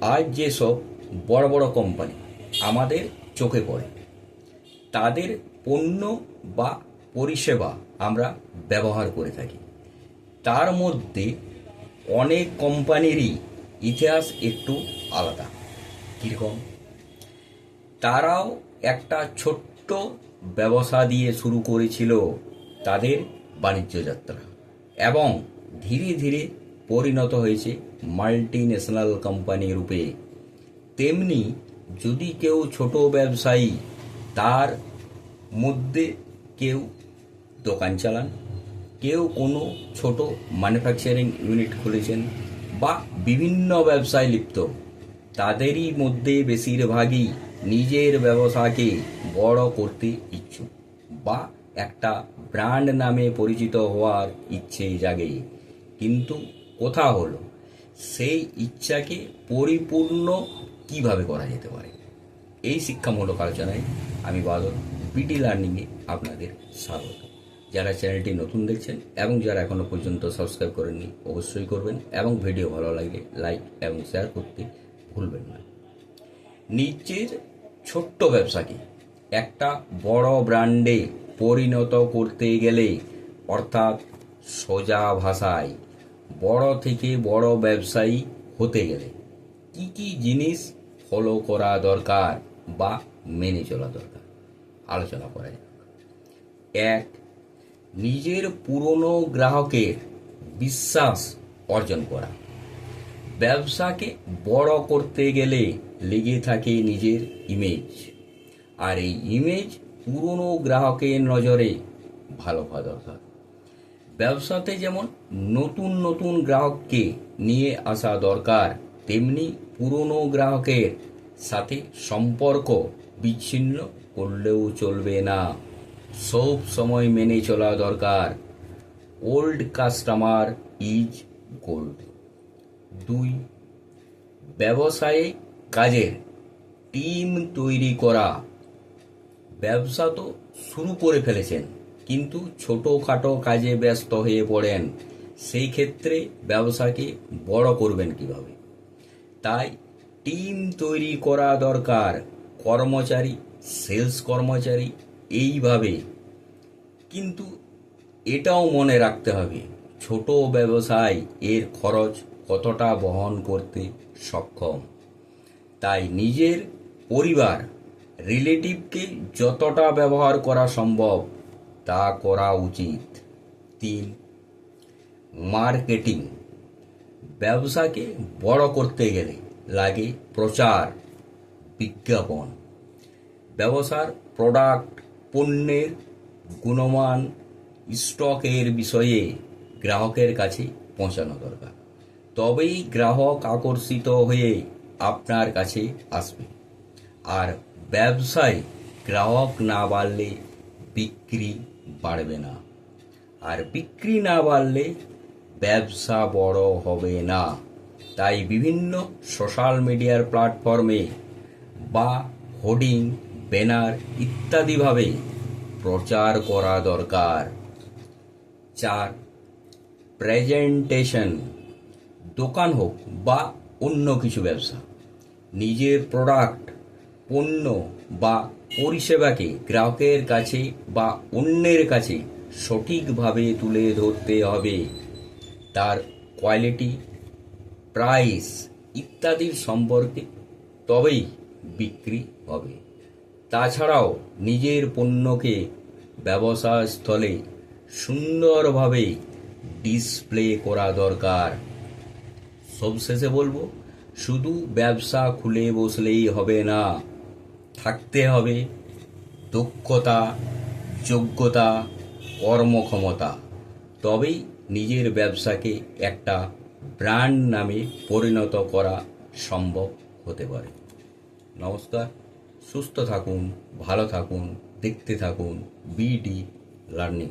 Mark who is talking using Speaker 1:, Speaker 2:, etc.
Speaker 1: আজ যেসব বড় বড় কোম্পানি আমাদের চোখে পড়ে, তাদের পণ্য বা পরিষেবা আমরা ব্যবহার করে থাকি। তার মধ্যে অনেক কোম্পানিরই ইতিহাস একটু আলাদা। কীরকম? তারাও একটা ছোট্ট ব্যবসা দিয়ে শুরু করেছিল তাদের বাণিজ্য যাত্রা এবং ধীরে ধীরে পরিণত হয়েছে মাল্টি ন্যাশনাল কোম্পানি রূপে। তেমনি যদি কেউ ছোট ব্যবসায়ী, তার মধ্যে কেউ দোকান চালান, কেউ কোনো ছোট ম্যানুফ্যাকচারিং ইউনিট খুলেছেন বা বিভিন্ন ব্যবসায় লিপ্ত, তাদেরই মধ্যে বেশিরভাগই নিজের ব্যবসাকে বড় করতে ইচ্ছুক বা একটা ব্র্যান্ড নামে পরিচিত হওয়ার ইচ্ছে জাগে। কিন্তু কোথা হলো, সেই ইচ্ছাকে পরিপূর্ণ কীভাবে করা যেতে পারে? এই শিক্ষামূলক আলোচনায় আমি বাদল বিটি লার্নিংয়ে আপনাদের স্বাগত। যারা চ্যানেলটি নতুন দেখছেন এবং যারা এখনও পর্যন্ত সাবস্ক্রাইব করেননি, অবশ্যই করবেন এবং ভিডিও ভালো লাগলে লাইক এবং শেয়ার করতে ভুলবেন না। নিজের ছোট্ট ব্যবসাকে একটা বড় ব্র্যান্ডে পরিণত করতে গেলে, অর্থাৎ সোজা ভাষায় বড় থেকে বড় ব্যবসায়ী হতে গেলে কি কি জিনিস ফলো করা দরকার বা মেনে চলা দরকার? আলোচনা করা যাক। এক, নিজের পুরনো গ্রাহকের বিশ্বাস অর্জন করা। ব্যবসাকে বড় করতে গেলে লেগে থাকে নিজের ইমেজ আর এই ইমেজ পুরনো গ্রাহকের নজরে ভালো হওয়া দরকার। ব্যবসাতে যেমন নতুন নতুন গ্রাহককে নিয়ে আসা দরকার, তেমনি পুরনো গ্রাহকের সাথে সম্পর্ক বিচ্ছিন্ন করলেও চলবে না। সব সময় মেনে চলা দরকার। ওল্ড কাস্টমার ইজ গোল্ড দুই ব্যবসায়ে কাজের টিম তৈরি করা। ব্যবসা তো শুরু করে ফেলেছেন। কিন্তু ছোটোখাটো কাজে ব্যস্ত হয়ে পড়েন, সেই ক্ষেত্রে ব্যবসাকে বড় করবেন কীভাবে? তাই টিম তৈরি করা দরকার, কর্মচারী, সেলস কর্মচারী, এইভাবে। কিন্তু এটাও মনে রাখতে হবে, ছোট ব্যবসায় এর খরচ কতটা বহন করতে সক্ষম। তাই নিজের পরিবার, রিলেটিভকে যতটা ব্যবহার করা সম্ভব তা করা উচিত। তিন, মার্কেটিং, ব্যবসাকে বড় করতে গেলে লাগে প্রচার, বিজ্ঞাপন। ব্যবসার প্রোডাক্ট পণ্যের গুণমান স্টকের বিষয়ে গ্রাহকের কাছে পৌঁছানো দরকার। তবেই গ্রাহক আকর্ষিত হয়ে আপনার কাছে আসবে। আর ব্যবসায় গ্রাহক না বাড়লে বিক্রি বাড়বে না। আর বিক্রি না বাড়লে ব্যবসা বড় হবে না। তাই বিভিন্ন সোশ্যাল মিডিয়ার প্ল্যাটফর্মে বা হোর্ডিং, ব্যানার ইত্যাদিভাবে প্রচার করা দরকার। চার, প্রেজেন্টেশন, দোকান হোক বা অন্য কিছু ব্যবসা। নিজের প্রোডাক্ট পণ্য বা পরিষেবাকে গ্রাহকের কাছে বা অন্যের কাছে সঠিকভাবে তুলে ধরতে হবে। তার কোয়ালিটি প্রাইস ইত্যাদির সম্পর্কে তবেই বিক্রি হবে। তাছাড়াও নিজের পণ্যকে ব্যবসা স্থলে সুন্দরভাবে ডিসপ্লে করা দরকার। সবশেষে বলব, শুধু ব্যবসা খুলে বসলেই হবে না। থাকতে হবে দক্ষতা, যোগ্যতা, কর্মক্ষমতা। তবেই নিজের ব্যবসাকে একটা ব্র্যান্ড নামে পরিণত করা সম্ভব হতে পারে। নমস্কার। সুস্থ থাকুন, ভালো থাকুন, দেখতে থাকুন, বিডি লার্নিং।